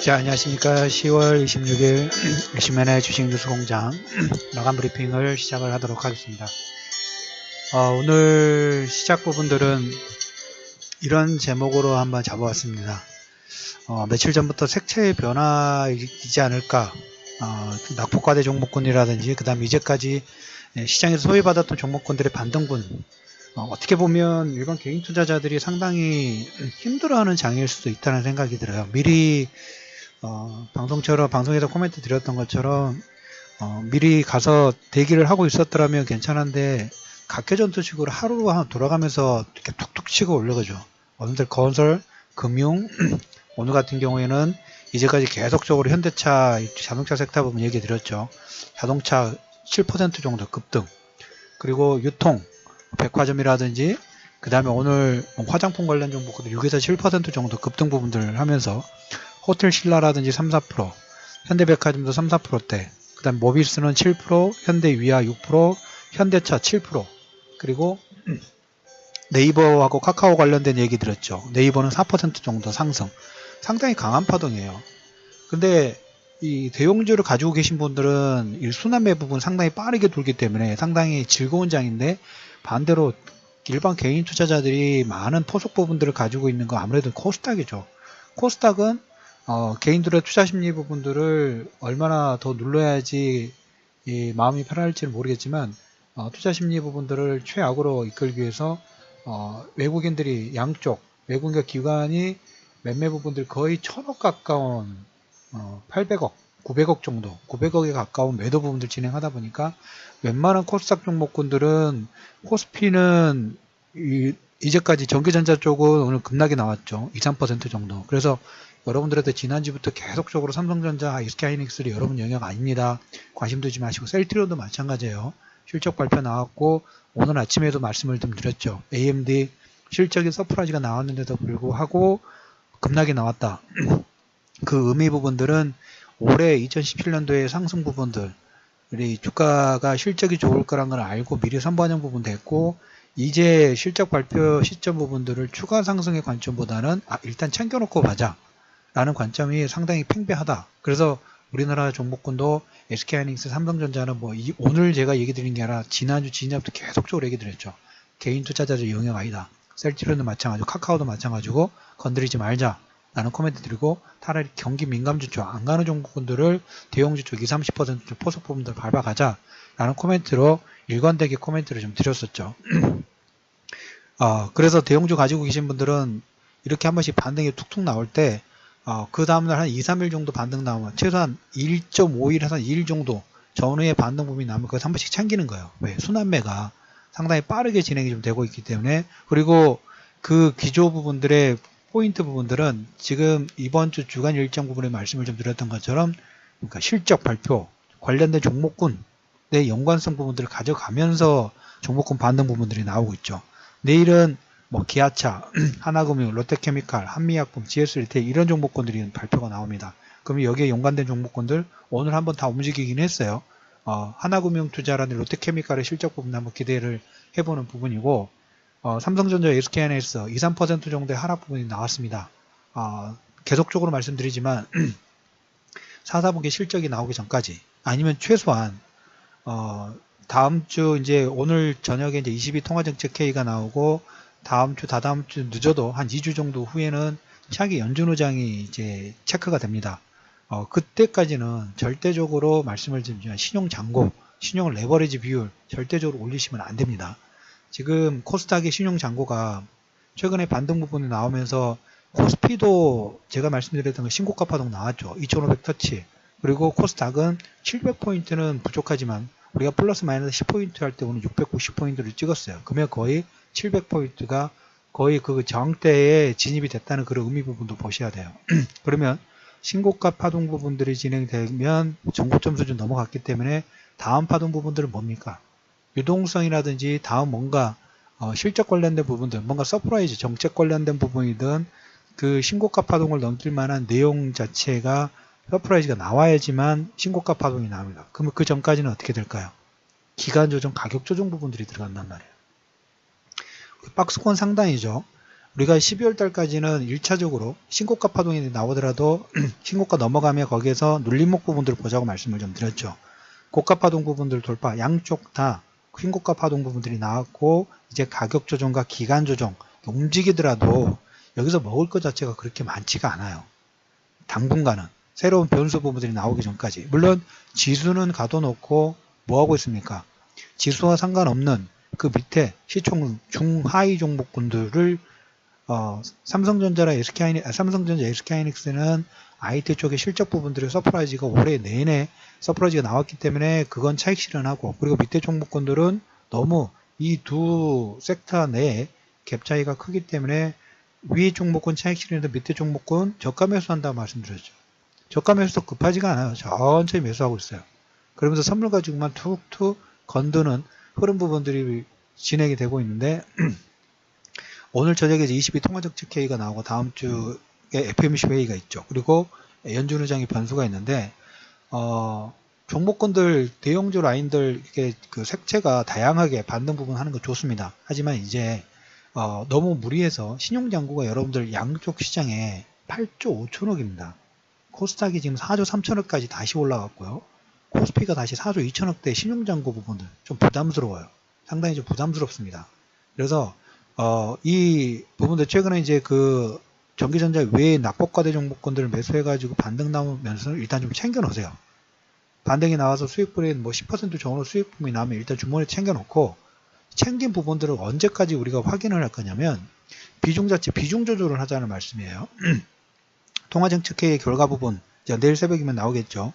자, 안녕하십니까. 10월 26일 시면의 주식뉴스 공장 마감 브리핑을 시작을 하도록 하겠습니다. 어, 오늘 시작 부분들은 이런 제목으로 한번 잡아왔습니다. 어, 며칠 전부터 색채의 변화이지 않을까. 어, 낙폭과대 종목군이라든지, 그 다음 이제까지 시장에서 소외받았던 종목군들의 반등분. 어, 떻게 보면 일반 개인 투자자들이 상당히 힘들어하는 장일 수도 있다는 생각이 들어요. 미리 어, 방송처럼 방송에서 코멘트 드렸던 것처럼 어, 미리 가서 대기를 하고 있었더라면 괜찮은데 각계전투식으로 하루 한 돌아가면서 이렇게 툭툭 치고 올려가죠. 오늘들 건설, 금융, 오늘 같은 경우에는 이제까지 계속적으로 현대차 자동차 섹터 부분 얘기 드렸죠. 자동차 7% 정도 급등. 그리고 유통, 백화점이라든지 그 다음에 오늘 화장품 관련 종목들 6에서 7% 정도 급등 부분들을 하면서 호텔 신라라든지 3, 4%, 현대백화점도 3, 4%대, 그 다음 모비스는 7%, 현대위아 6%, 현대차 7%, 그리고 네이버하고 카카오 관련된 얘기 들었죠. 네이버는 4% 정도 상승. 상당히 강한 파동이에요. 근데 이 대용주를 가지고 계신 분들은 이 순환매 부분 상당히 빠르게 돌기 때문에 상당히 즐거운 장인데 반대로 일반 개인 투자자들이 많은 포석 부분들을 가지고 있는 거 아무래도 코스닥이죠. 코스닥은 어, 개인들의 투자 심리 부분들을 얼마나 더 눌러야지 마음이 편할지는 모르겠지만 어, 투자 심리 부분들을 최악으로 이끌기 위해서 어, 외국인들이 양쪽 외국인 기관이 매매 부분들 거의 천억 가까운 800억 어, 900억 정도 900억에 가까운 매도 부분들 진행하다 보니까 웬만한 코스닥 종목군들은 코스피는 이, 이제까지 전기전자 쪽은 오늘 급락이 나왔죠. 2, 3% 정도. 그래서 여러분들한테 지난주부터 계속적으로 삼성전자, SK하이닉스를 여러분 영역 아닙니다. 관심 두지 마시고 셀트리온도 마찬가지예요. 실적 발표 나왔고 오늘 아침에도 말씀을 좀 드렸죠. AMD 실적이 서프라이즈가 나왔는데도 불구하고 급락이 나왔다. 그 의미 부분들은 올해 2017년도에 상승 부분들 우리 주가가 실적이 좋을 거란 걸 알고 미리 선반영 부분 됐고 이제 실적 발표 시점 부분들을 추가 상승의 관점보다는 아, 일단 챙겨놓고 가자. 라는 관점이 상당히 팽배하다. 그래서 우리나라 종목군도 SK하이닉스, 삼성전자는 뭐 이, 오늘 제가 얘기 드린 게 아니라 지난주, 지난주부터 계속적으로 얘기 드렸죠. 개인 투자자들 영역 아니다. 셀트리온도 마찬가지고 카카오도 마찬가지고 건드리지 말자. 라는 코멘트 드리고 차라리 경기 민감주 쪽안 가는 종목군들을 대형주 쪽 20, 30% 포석 부분들 밟아가자. 라는 코멘트로 일관되게 코멘트를 좀 드렸었죠. 어, 그래서 대형주 가지고 계신 분들은 이렇게 한 번씩 반등이 툭툭 나올 때 어, 그 다음날 한 2, 3일 정도 반등 나오면 최소한 1.5일에서 2일 정도 전후에 반등 부분이 나오면 그걸 한 번씩 챙기는 거예요. 왜? 순환매가 상당히 빠르게 진행이 좀 되고 있기 때문에 그리고 그 기조 부분들의 포인트 부분들은 지금 이번 주 주간 일정 부분에 말씀을 좀 드렸던 것처럼 그러니까 실적 발표 관련된 종목군의 연관성 부분들을 가져가면서 종목군 반등 부분들이 나오고 있죠. 내일은 뭐 기아차, 하나금융, 롯데케미칼, 한미약품, GS리테일 이런 종목군들이 발표가 나옵니다. 그러면 여기에 연관된 종목군들 오늘 한번 다 움직이긴 했어요. 어, 하나금융 투자라는 롯데케미칼의 실적 부분 한번 기대를 해보는 부분이고 어, 삼성전자, SK하이닉스 2, 3% 정도의 하락 부분이 나왔습니다. 어, 계속적으로 말씀드리지만 4, 4분기 실적이 나오기 전까지 아니면 최소한 어, 다음 주 이제 오늘 저녁에 이제 22 통화정책회의가 나오고 다음 주, 다다음 주 늦어도 한 2주 정도 후에는 차기 연준 의장이 이제 체크가 됩니다. 어, 그때까지는 절대적으로 말씀을 드리면 신용 잔고, 신용 레버리지 비율 절대적으로 올리시면 안 됩니다. 지금 코스닥의 신용 잔고가 최근에 반등 부분이 나오면서 코스피도 제가 말씀드렸던 그 신고가 파동 나왔죠. 2500 터치. 그리고 코스닥은 700포인트는 부족하지만 우리가 플러스 마이너스 10포인트 할 때 오늘 690포인트를 찍었어요. 그러면 거의 700포인트가 거의 그 저항대에 진입이 됐다는 그런 의미 부분도 보셔야 돼요. 그러면 신고가 파동 부분들이 진행되면 정고점 수준 넘어갔기 때문에 다음 파동 부분들은 뭡니까? 유동성이라든지 다음 뭔가 어, 실적 관련된 부분들, 뭔가 서프라이즈 정책 관련된 부분이든 그 신고가 파동을 넘길 만한 내용 자체가 서프라이즈가 나와야지만 신고가 파동이 나옵니다. 그러면 그 전까지는 어떻게 될까요? 기간 조정, 가격 조정 부분들이 들어간단 말이에요. 박스권 상단이죠. 우리가 12월 달까지는 1차적으로 신고가 파동이 나오더라도 신고가 넘어가면 거기에서 눌림목 부분들을 보자고 말씀을 좀 드렸죠. 고가 파동 부분들 돌파 양쪽 다 신고가 파동 부분들이 나왔고 이제 가격 조정과 기간 조정 움직이더라도 여기서 먹을 것 자체가 그렇게 많지가 않아요. 당분간은 새로운 변수 부분들이 나오기 전까지 물론 지수는 가둬놓고 뭐 하고 있습니까? 지수와 상관없는 그 밑에 시총 중하위 종목군들을 어, 삼성전자나 SK하이닉, 아, 삼성전자 SK하이닉스는 IT 쪽의 실적 부분들의 서프라이즈가 올해 내내 서프라이즈가 나왔기 때문에 그건 차익 실현하고 그리고 밑에 종목군들은 너무 이 두 섹터 내에 갭 차이가 크기 때문에 위 종목군 차익 실현인데 밑에 종목군 저가 매수한다고 말씀드렸죠. 저가 매수도 급하지가 않아요. 천천히 매수하고 있어요. 그러면서 선물 가지고만 툭툭 건드는 흐름 부분들이 진행이 되고 있는데 오늘 저녁에 22 통화정책 회의가 나오고 다음 주에 FMC 회의가 있죠. 그리고 연준 의장의 변수가 있는데 어, 종목군들 대형주 라인들 이게 그 색채가 다양하게 반등 부분 하는 거 좋습니다. 하지만 이제 어, 너무 무리해서 신용장구가 여러분들 양쪽 시장에 8조 5천억입니다. 코스닥이 지금 4조 3천억까지 다시 올라갔고요. 코스피가 다시 4조 2천억대 신용장구 부분들 좀 부담스러워요. 상당히 좀 부담스럽습니다. 그래서 어, 이 부분들 최근에 이제 그 전기전자 외에 낙폭과대 종목군들을 매수해가지고 반등 나오면서 일단 좀 챙겨놓으세요. 반등이 나와서 수익분이 뭐10% 정도 수익분이 나오면 일단 주머니에 챙겨놓고 챙긴 부분들을 언제까지 우리가 확인을 할 거냐면 비중 자체 비중 조절을 하자는 말씀이에요. 통화정책회의 결과 부분 이제 내일 새벽이면 나오겠죠.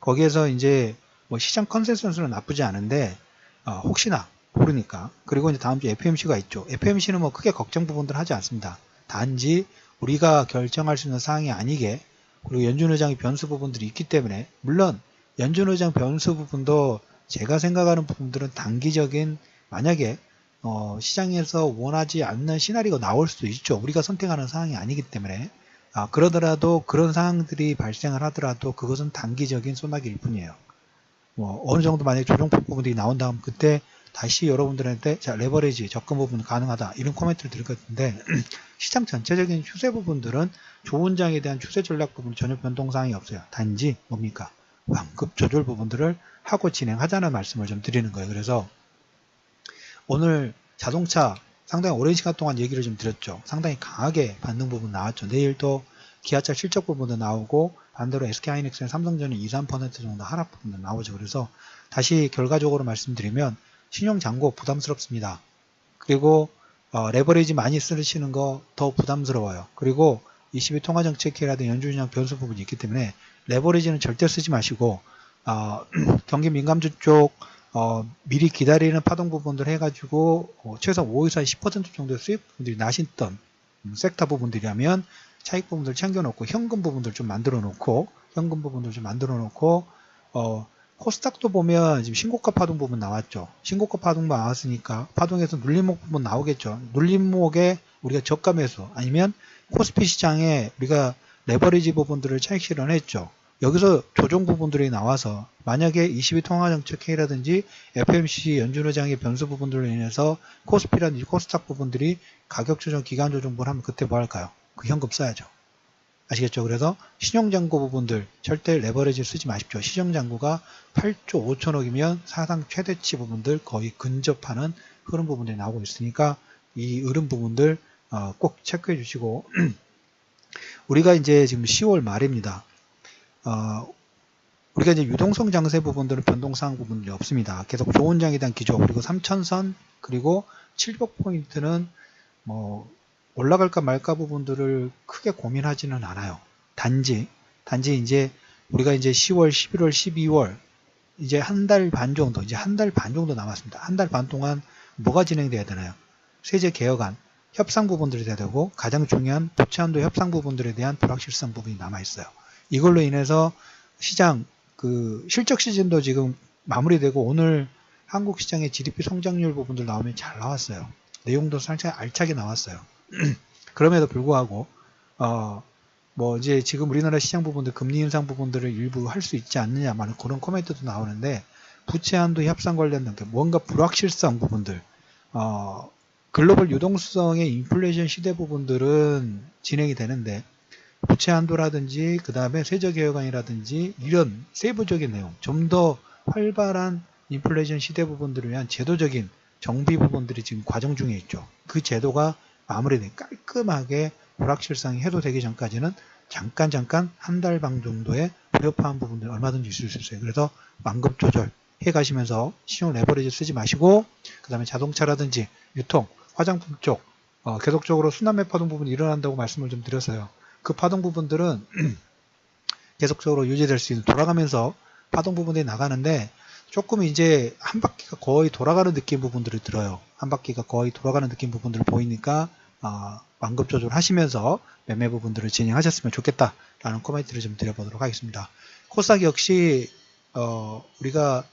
거기에서 이제 뭐 시장 컨센서스는 나쁘지 않은데 어, 혹시나 모르니까 그리고 이제 다음 주 FMC가 있죠. FMC는 뭐 크게 걱정 부분들 하지 않습니다. 단지 우리가 결정할 수 있는 사항이 아니게 그리고 연준 의장의 변수 부분들이 있기 때문에 물론 연준 의장 변수 부분도 제가 생각하는 부분들은 단기적인 만약에 어, 시장에서 원하지 않는 시나리오가 나올 수도 있죠. 우리가 선택하는 상황이 아니기 때문에 아, 그러더라도 그런 상황들이 발생을 하더라도 그것은 단기적인 소나기일 뿐이에요. 뭐 어느 정도 만약에 조정폭 부분들이 나온 다음 그때 다시 여러분들한테 자 레버리지 접근 부분 가능하다 이런 코멘트를 드릴 것 같은데 시장 전체적인 추세 부분들은 좋은 장에 대한 추세 전략 부분 전혀 변동사항이 없어요. 단지 뭡니까 완급 조절 부분들을 하고 진행하자는 말씀을 좀 드리는 거예요. 그래서 오늘 자동차 상당히 오랜 시간 동안 얘기를 좀 드렸죠. 상당히 강하게 반등 부분 나왔죠. 내일 또 기아차 실적 부분도 나오고 반대로 SK하이닉스는 삼성전이 2, 3% 정도 하락 부분도 나오죠. 그래서 다시 결과적으로 말씀드리면 신용 잔고 부담스럽습니다. 그리고 어, 레버리지 많이 쓰시는 거 더 부담스러워요. 그리고 22 통화정책회라든 연준시장 변수 부분이 있기 때문에 레버리지는 절대 쓰지 마시고 어, 경기 민감주 쪽 어, 미리 기다리는 파동 부분들 해가지고 어, 최소 5에서 10% 정도의 수익 분들이 나셨던 음, 섹터 부분들이라면 차익 부분들 챙겨놓고 현금 부분들 좀 만들어 놓고 현금 부분들 좀 만들어 놓고 어, 코스닥도 보면 지금 신고가 파동 부분 나왔죠. 신고가 파동 나왔으니까 파동에서 눌림목 부분 나오겠죠. 눌림목에 우리가 저가 매수 아니면 코스피 시장에 우리가 레버리지 부분들을 차익 실현했죠. 여기서 조정 부분들이 나와서 만약에 22 통화정책회의라든지 FMC 연준의장의 변수 부분들로 인해서 코스피라든지 코스닥 부분들이 가격 조정, 기간 조정을 하면 그때 뭐 할까요? 그 현금 써야죠. 아시겠죠? 그래서 신용장구 부분들 절대 레버리지 쓰지 마십시오. 시정장구가 8조 5천억이면 사상 최대치 부분들 거의 근접하는 흐름 부분들이 나오고 있으니까 이 흐름 부분들 어, 꼭 체크해 주시고 우리가 이제 지금 10월 말입니다. 어, 우리가 이제 유동성 장세 부분들은 변동사항 부분이 없습니다. 계속 좋은 장에 대한 기조 그리고 3천선 그리고 700포인트는 뭐 올라갈까 말까 부분들을 크게 고민하지는 않아요. 단지 단지 이제 우리가 이제 10월, 11월, 12월 이제 한 달 반 정도 이제 한 달 반 정도 남았습니다. 한 달 반 동안 뭐가 진행돼야 되나요? 세제 개혁안 협상 부분들이 돼야 되고 가장 중요한 부채한도 협상 부분들에 대한 불확실성 부분이 남아 있어요. 이걸로 인해서 시장 그 실적 시즌도 지금 마무리되고 오늘 한국 시장의 GDP 성장률 부분들 나오면 잘 나왔어요. 내용도 상당히 알차게 나왔어요. 그럼에도 불구하고 어 뭐 이제 지금 우리나라 시장 부분들 금리 인상 부분들을 일부 할 수 있지 않느냐 말 그런 코멘트도 나오는데 부채 한도 협상 관련된 게 뭔가 불확실성 부분들 어 글로벌 유동성의 인플레이션 시대 부분들은 진행이 되는데 부채 한도라든지 그 다음에 세제 개혁안이라든지 이런 세부적인 내용 좀 더 활발한 인플레이션 시대 부분들을 위한 제도적인 정비 부분들이 지금 과정 중에 있죠. 그 제도가 마무리돼 깔끔하게 불확실성이 해소되기 전까지는 잠깐 잠깐 한 달 반 정도의 불협화한 부분들 얼마든지 있을 수 있어요. 그래서 완급 조절 해 가시면서 신용 레버리지 쓰지 마시고 그 다음에 자동차라든지 유통, 화장품 쪽 어, 계속적으로 순환 매 파동 부분이 일어난다고 말씀을 좀 드렸어요. 그 파동 부분들은 계속적으로 유지될 수 있는 돌아가면서 파동 부분들이 나가는데 조금 이제 한 바퀴가 거의 돌아가는 느낌 부분들이 들어요. 한 바퀴가 거의 돌아가는 느낌 부분들을 보이니까 어, 완급 조절 하시면서 매매 부분들을 진행하셨으면 좋겠다라는 코멘트를 좀 드려보도록 하겠습니다. 코스닥 역시 어, 우리가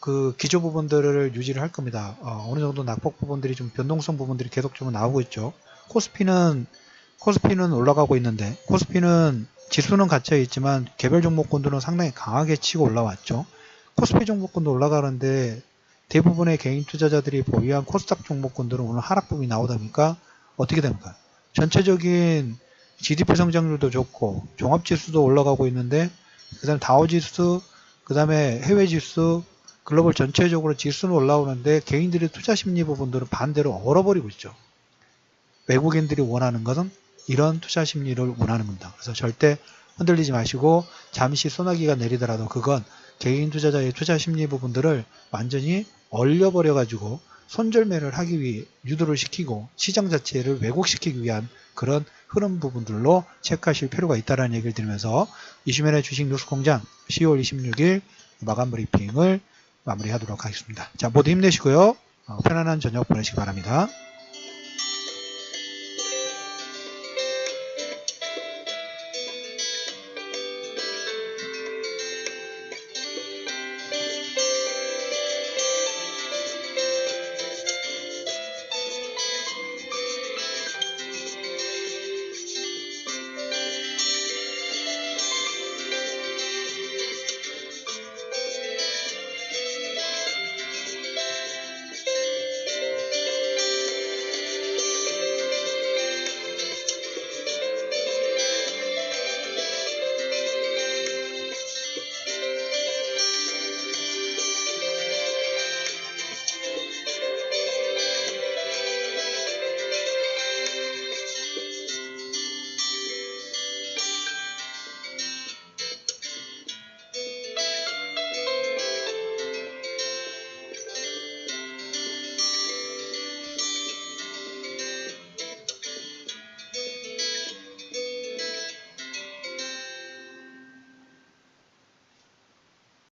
그 기조 부분들을 유지를 할 겁니다. 어, 느 정도 낙폭 부분들이 좀 변동성 부분들이 계속적으로 나오고 있죠. 코스피는 코스피는 올라가고 있는데 코스피는 지수는 갇혀 있지만 개별 종목군들은 상당히 강하게 치고 올라왔죠. 코스피 종목군도 올라가는데 대부분의 개인 투자자들이 보유한 코스닥 종목군들은 오늘 하락 부분이 나오다 보니까 어떻게 됩니까? 전체적인 GDP 성장률도 좋고 종합지수도 올라가고 있는데 그 다음에 다우지수 그 다음에 해외지수 글로벌 전체적으로 지수는 올라오는데 개인들의 투자 심리 부분들은 반대로 얼어버리고 있죠. 외국인들이 원하는 것은 이런 투자 심리를 원하는 겁니다. 그래서 절대 흔들리지 마시고 잠시 소나기가 내리더라도 그건 개인 투자자의 투자 심리 부분들을 완전히 얼려버려 가지고 손절매를 하기 위해 유도를 시키고 시장 자체를 왜곡시키기 위한 그런 흐름 부분들로 체크하실 필요가 있다는 얘기를 드리면서 이슈맨의 주식 뉴스 공장 10월 26일 마감 브리핑을 마무리하도록 하겠습니다. 자, 모두 힘내시고요. 어, 편안한 저녁 보내시기 바랍니다.